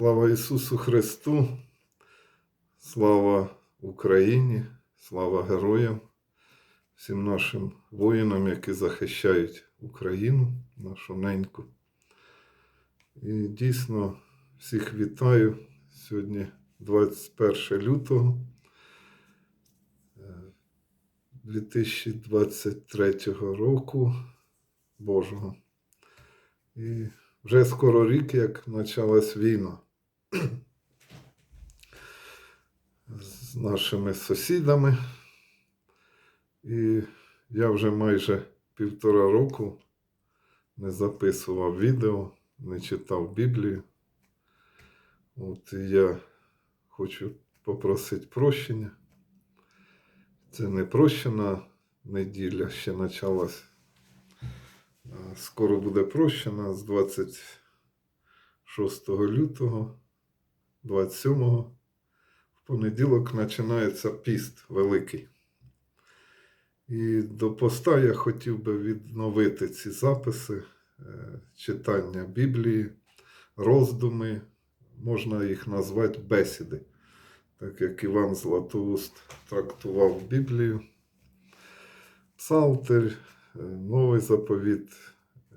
Слава Ісусу Христу, слава Україні, слава героям, всім нашим воїнам, які захищають Україну, нашу неньку. І дійсно всіх вітаю. Сьогодні 21 лютого е, 2023 року Божого. І вже скоро рік, як почалась війна з нашими сусідами. І я вже майже півтора року не записував відео, не читав Біблію. От і я хочу попросити прощення. Це не прощена неділя, ще почалась. Скоро буде прощена з 26 лютого, 27 в понеділок починається піст великий. І до поста я хотів би відновити ці записи, е, читання Біблії, роздуми, можна їх назвати бесіди, так як Іван Златоуст трактував Біблію. Псалтир, е, новий заповіт, е,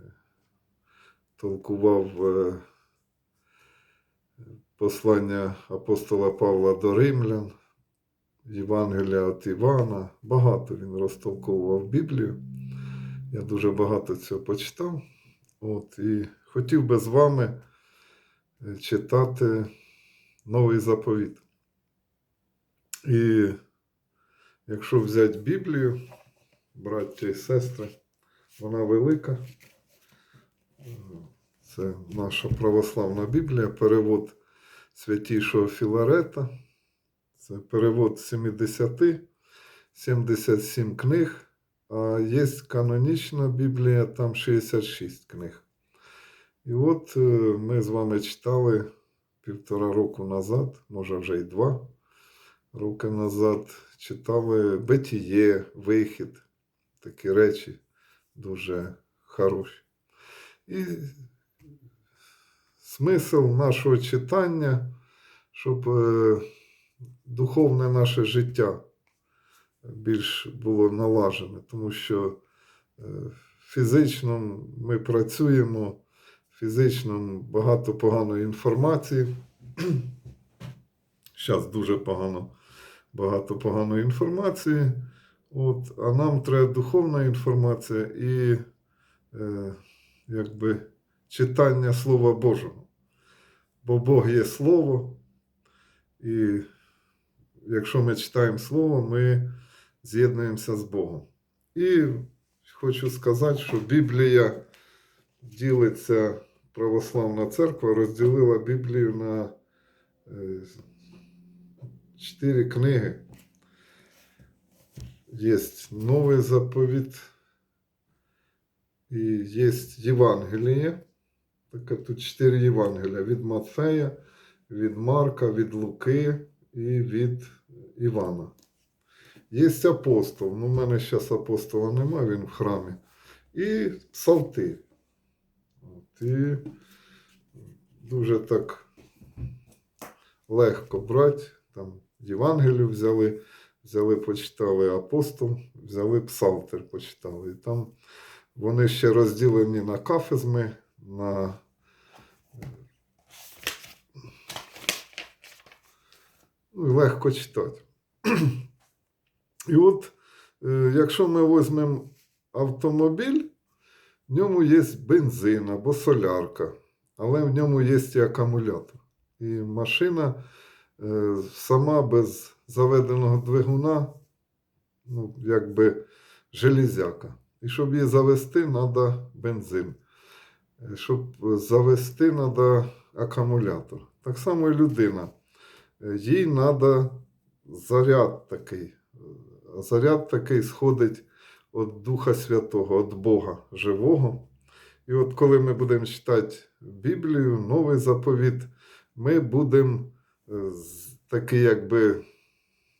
толкував послання апостола Павла до Римлян, Євангелія від Івана. Багато він розтолковував Біблію. Я дуже багато цього почитав. От, і хотів би з вами е, читати новий заповіт. І якщо взяти Біблію, браття і сестри, вона велика. Це наша православна Біблія, перевод святішого Філарета. Це перевод 70, 77 книг, а є канонічна Біблія, там 66 книг. І от е, ми з вами читали півтора року назад, може вже й два роки назад, читали Битіє, Вихід, такі речі дуже хороші. І смисл нашого читання, щоб е, духовне наше життя більш було налажене, тому що е, фізично ми працюємо, фізично багато поганої інформації. Зараз дуже погано, багато поганої інформації. От, а нам треба духовна інформація і е, якби читання Слова Божого. Бо Бог є Слово, і якщо ми читаємо Слово, ми з'єднуємося з Богом. І хочу сказати, що Біблія ділиться, православна церква розділила Біблію на е, чотири книги. Є новий заповіт, і є Євангеліє. Таке тут чотири Євангелія від Матфея, від Марка, від Луки і від Івана. Є апостол. Ну, в мене зараз апостола немає, він в храмі. І Псалтир. От, і дуже так легко брати. Там Євангелію взяли, взяли, почитали апостол, взяли Псалтир, почитали. І там вони ще розділені на кафезми, на ну, і легко читати. І от, е, якщо ми візьмемо автомобіль, в ньому є бензин або солярка, але в ньому є і акумулятор. І машина е, сама без заведеного двигуна, ну, якби железяка. І щоб її завести, треба бензин. Щоб завести, треба акумулятор. Так само і людина. Їй треба заряд такий. Заряд такий сходить від Духа Святого, від Бога живого. І от коли ми будемо читати Біблію, новий заповіт, ми будемо е, такий якби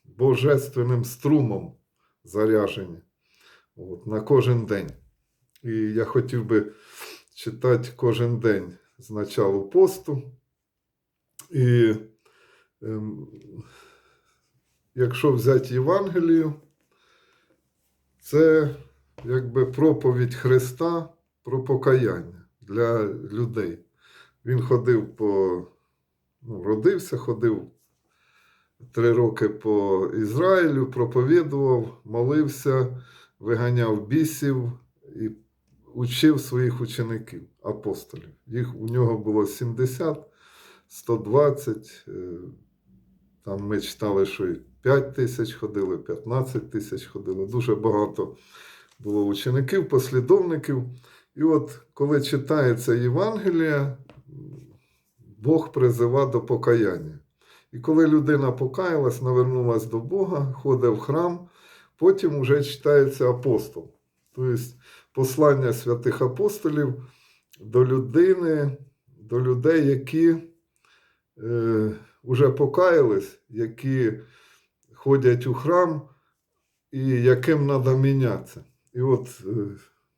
божественним струмом заряжені от, на кожен день. І я хотів би читати кожен день з началу посту І якщо взяти Євангелію, це якби проповідь Христа про покаяння для людей. Він ходив по, ну, родився, ходив три роки по Ізраїлю, проповідував, молився, виганяв бісів і учив своїх учеників, апостолів. Їх у нього було 70, 120. Там ми читали, що і 5 тисяч ходили, 15 тисяч ходили. Дуже багато було учеників, послідовників. І от коли читається Євангелія, Бог призива до покаяння. І коли людина покаялась, навернулась до Бога, ходить в храм, потім вже читається апостол. Тобто послання святих апостолів до людини, до людей, які е, вже покаялись, які ходять у храм і яким треба мінятися. І от е,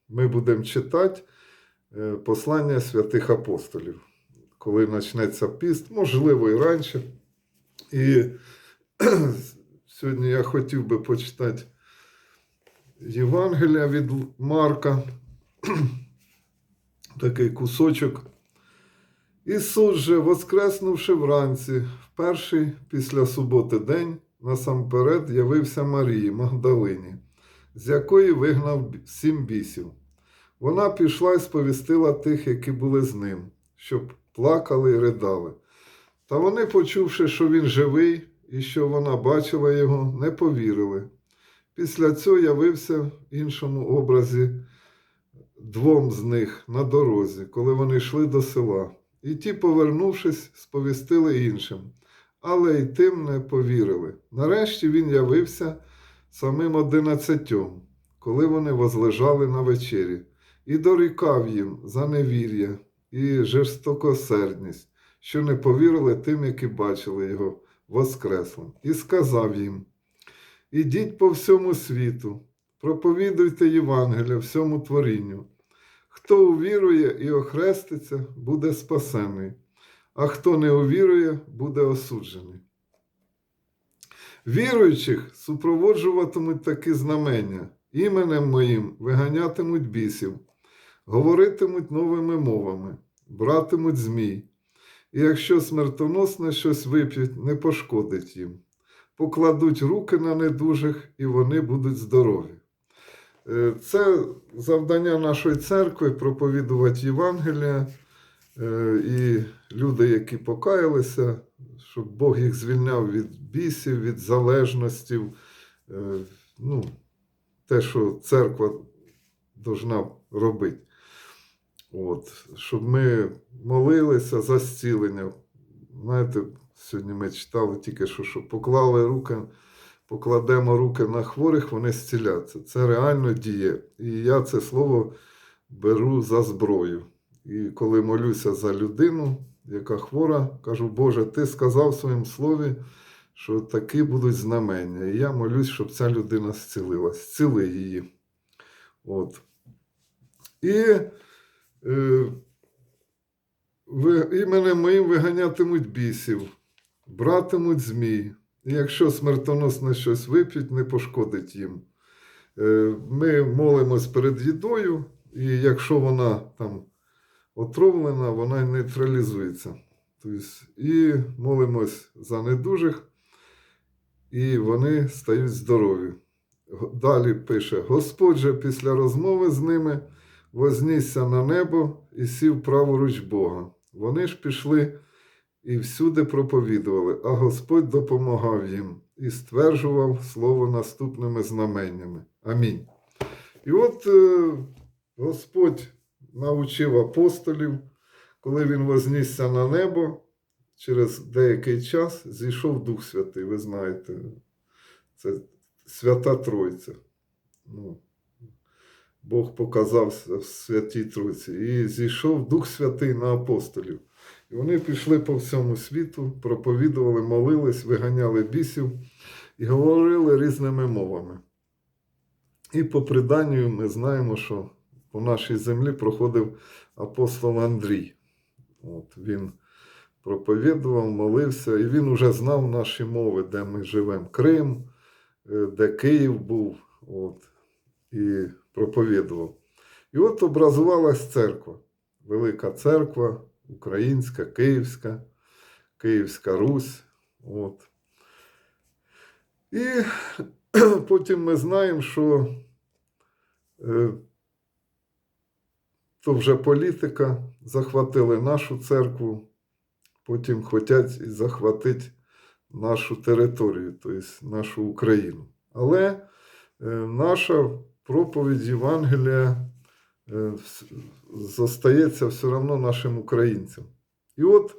ми будемо читати е, послання святих апостолів, коли почнеться піст, можливо, і раніше. І сьогодні я хотів би почитати Євангелія від Марка, такий кусочок. Ісус же, воскреснувши вранці, в перший після суботи день, насамперед явився Марії Магдалині, з якої вигнав сім бісів. Вона пішла і сповістила тих, які були з ним, щоб плакали і ридали. Та вони, почувши, що він живий і що вона бачила його, не повірили. Після цього явився в іншому образі двом з них на дорозі, коли вони йшли до села. І ті, повернувшись, сповістили іншим, але й тим не повірили. Нарешті він явився самим одинадцятьом, коли вони возлежали на вечері, і дорікав їм за невір'я і жорстокосердність, що не повірили тим, які бачили його воскреслим, і сказав їм: Ідіть по всьому світу, проповідуйте Євангелія всьому творінню. Хто увірує і охреститься, буде спасений, а хто не увірує, буде осуджений. Віруючих супроводжуватимуть такі знамення, іменем моїм виганятимуть бісів, говоритимуть новими мовами, братимуть змій, і якщо смертоносне щось вип'ють, не пошкодить їм. Покладуть руки на недужих, і вони будуть здорові. Е, Це завдання нашої церкви проповідувати Євангелія е, і люди, які покаялися, щоб Бог їх звільняв від бісів, від залежностей. Е, Ну, те, що церква повинна робити. От, щоб ми молилися за зцілення. Знаєте, сьогодні ми читали тільки що, що поклали руки покладемо руки на хворих, вони зціляться. Це реально діє. І я це слово беру за зброю. І коли молюся за людину, яка хвора, кажу, Боже, ти сказав в своєму слові, що такі будуть знамення. І я молюсь, щоб ця людина зцілилась. Зціли її. От. І е, ви, іменем моїм виганятимуть бісів, братимуть змій. Якщо смертоносне щось вип'ють, не пошкодить їм. Е, Ми молимось перед їдою, і якщо вона там отровлена, вона нейтралізується. Тобто, і молимось за недужих, і вони стають здорові. Далі пише: Господь же після розмови з ними вознісся на небо і сів праворуч Бога. Вони ж пішли і всюди проповідували, а Господь допомагав їм і стверджував слово наступними знаменнями. Амінь. І от е, Господь навчив апостолів, коли він вознісся на небо, через деякий час зійшов Дух Святий. Ви знаєте, це Свята Тройця. Ну, Бог показався в Святій Тройці. І зійшов Дух Святий на апостолів. І вони пішли по всьому світу, проповідували, молились, виганяли бісів і говорили різними мовами. І по приданню ми знаємо, що по нашій землі проходив апостол Андрій. От, він проповідував, молився, і він уже знав наші мови, де ми живемо. Крим, е, де Київ був, от, і проповідував. І от образувалась церква, Велика церква, українська, київська, Київська Русь. От. І потім ми знаємо, що е, то вже політика захватили нашу церкву, потім хочуть і захватити нашу територію, тобто нашу Україну. Але е, наша проповідь Євангелія зостається все одно нашим українцям. І от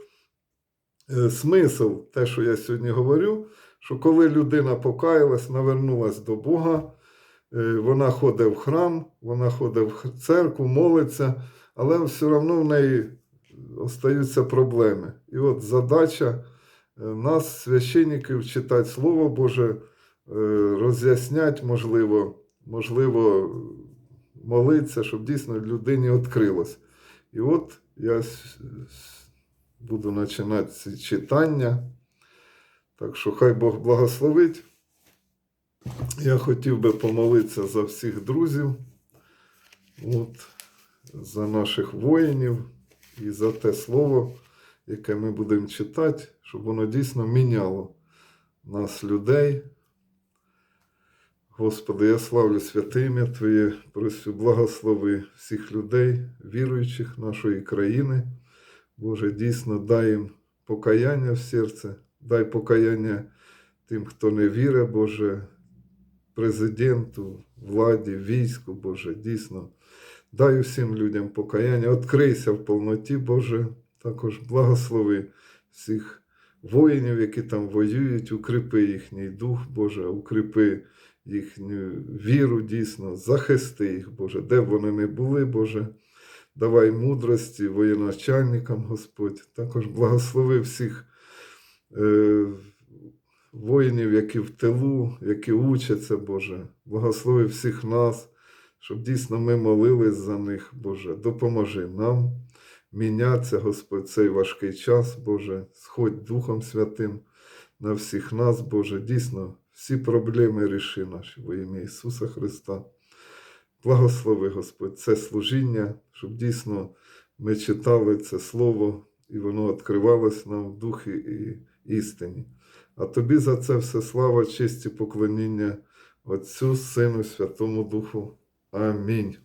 е, смисл, те, що я сьогодні говорю, що коли людина покаялась, навернулась до Бога, е, вона ходить в храм, вона ходить в церкву, молиться, але все одно в неї остаються проблеми. І от задача е, нас, священників, читати Слово Боже, е, роз'яснять, можливо, можливо, молитися, щоб дійсно людині відкрилось. І от я буду починати ці читання. Так що хай Бог благословить. Я хотів би помолитися за всіх друзів, от, за наших воїнів і за те слово, яке ми будемо читати, щоб воно дійсно міняло нас, людей. Господи, я славлю святе Твоє, просю, благослови всіх людей, віруючих нашої країни. Боже, дійсно дай їм покаяння в серце, дай покаяння тим, хто не вірить, Боже, президенту, владі, війську, Боже, дійсно. Дай усім людям покаяння, відкрийся в повноті, Боже, також благослови всіх воїнів, які там воюють, укріпи їхній дух, Боже, укріпи їхню віру дійсно, захисти їх, Боже, де б вони не були, Боже. Давай мудрості воєначальникам, Господь. Також благослови всіх е, воїнів, які в тилу, які учаться, Боже. Благослови всіх нас, щоб дійсно ми молились за них, Боже. Допоможи нам мінятися, Господь, цей важкий час, Боже. Сходь Духом Святим на всіх нас, Боже. Дійсно, всі проблеми ріши наші во ім'я Ісуса Христа. Благослови, Господь, це служіння, щоб дійсно ми читали це Слово, і воно відкривалось нам в духі і істині. А тобі за це все слава, честь і поклоніння Отцю, Сину, Святому Духу. Амінь.